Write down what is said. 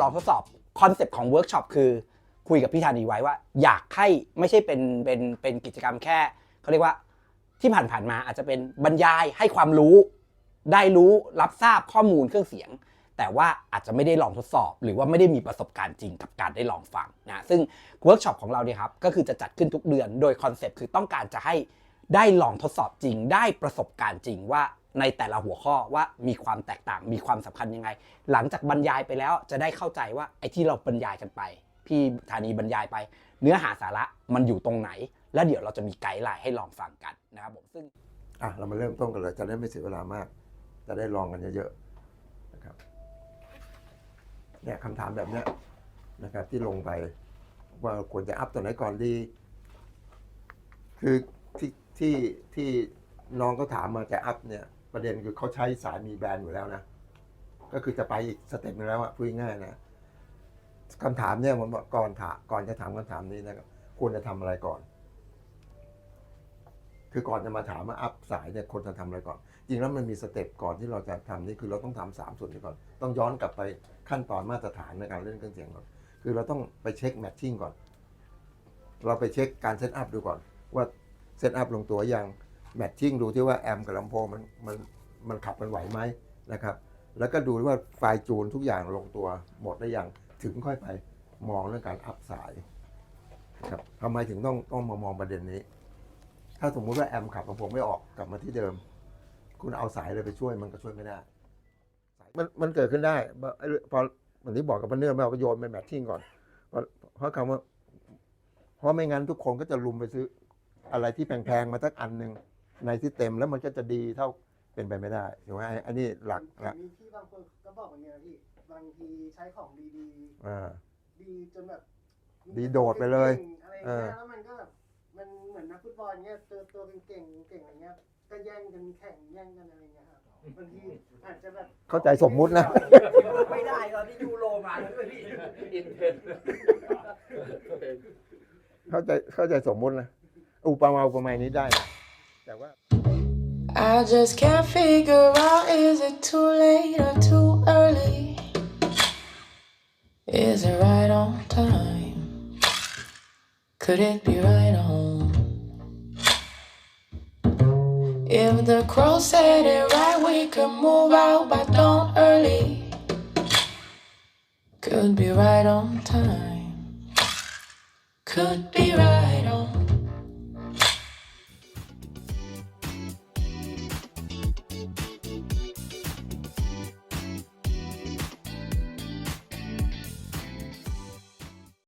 ลองทดสอบคอนเซปต์ของเวิร์กช็อปคือคุยกับพี่ธานีไว้ว่า อยากให้ไม่ใช่เป็นเป็นเป็นกิจกรรมแค่เขาเรียกว่าที่ผ่านๆมาอาจจะเป็นบรรยายให้ความรู้ ได้รู้รับทราบข้อมูลเครื่องเสียง แต่ว่าอาจจะไม่ได้ลองทดสอบ หรือว่าไม่ได้มีประสบการณ์จริงกับการได้ลองฟังนะซึ่งเวิร์กช็อปของเราเนี่ยครับก็คือจะจัดขึ้นทุกเดือนโดยคอนเซปต์คือต้องการจะให้ได้ลองทดสอบจริง ได้ประสบการณ์จริงว่า ในแต่ละหัวข้อว่ามีความแตกต่างมีความสำคัญยังไง หลังจากบรรยายไปแล้วจะได้เข้าใจว่าไอ้ที่เราบรรยายกันไป พี่ธานีบรรยายไป เนื้อหาสาระมันอยู่ตรงไหน แล้วเดี๋ยวเราจะมีไกด์ไลน์ให้ลองฟังกันนะครับผมซึ่งอะเรามาเริ่มต้นกันเลยจะได้ไม่เสียเวลามาก จะได้ลองกันเยอะๆนะครับเนี่ยคำถามแบบเนี้ยนะครับที่ลงไปว่าควรจะอัพตัวไหนก่อนดี คือที่ที่ที่น้องก็ถามมาจะอัพเนี่ย ประเด็นคือเขาใช้สายมีแบรนด์อยู่แล้วนะ ก็คือจะไปอีกสเต็ปหนึงแล้วอะพูดง่ายนะคำถามเนี่ยผมบอกก่อนถามก่อนจะถามคำถามนี้นะครับควรจะทำอะไรก่อน คือก่อนจะมาถามว่าอัพสายเนี่ยคนจะทำอะไรก่อน จริงแล้วมันมีสเต็ปก่อนที่เราจะทำนี่คือเราต้องทำสามส่วนนี้ก่อน ต้องย้อนกลับไปขั้นตอนมาตรฐานในการเล่นเครื่องเสียงก่อน คือเราต้องไปเช็คแมทชิ่งก่อน เราไปเช็คการเซตอัพดูก่อน ว่าเซตอัพลงตัวยัง แมทชิ่งดูที่ว่าแอมกับลำโพงมันมันมันขับมันไหวไหมนะครับ แล้วก็ดูว่าไฟล์จูนทุกอย่างลงตัวหมดได้ยังถึงค่อยไปมองเรื่องการอัพสายนะครับทำไมถึงต้องต้องมามองประเด็นนี้ ถ้าสมมุติว่าแอมขับลำโพงไม่ออกกลับมาที่เดิม คุณเอาสายอะไรไปช่วยมันก็ช่วยไม่ได้มันมันเกิดขึ้นได้พอเหมือนที่บอกกับพันเนอร์ไม่เอาก็โยนไปแมทชิ่งก่อนเพราะเพราะคำว่าเพราะไม่งั้นทุกคนก็จะลุมไปซื้ออะไรที่แพงๆมาสักอันหนึ่ง ในที่เต็มแล้วมันก็จะดีเท่าเป็นไปไม่ได้ถูกไหมอันนี้หลักหลักมีพี่บางคนก็บอกอย่างเงี้ยนะพี่บางทีใช้ของดีอ่า ๆ ดีจนแบบดีโดดไปเลยอะไรอย่างเอเงี้อยแล้วมันก็แบบมันเหมือนนักฟุตบอลเงี้ยตัวตัวเก่งๆเก่งอะไรเงี้ยก็แย่งกันแข่งแย่งกันอะไรเงี้ยครับบางทีอาจจะแบบเข้าใจสมมุตินะ ไม่ได้ตอนที่ยูโรมาแล้วด้วยพี่อินเทนเข้าใจเข้าใจสมมุตินะอุปมาอุปไมยนี้ได้นะ แต่ว่า I just can't figure out is it too late or too early? Is it right on time? Could it be right on? If the crow said it right, we could move out by dawn early. Could be right on time. Could be right.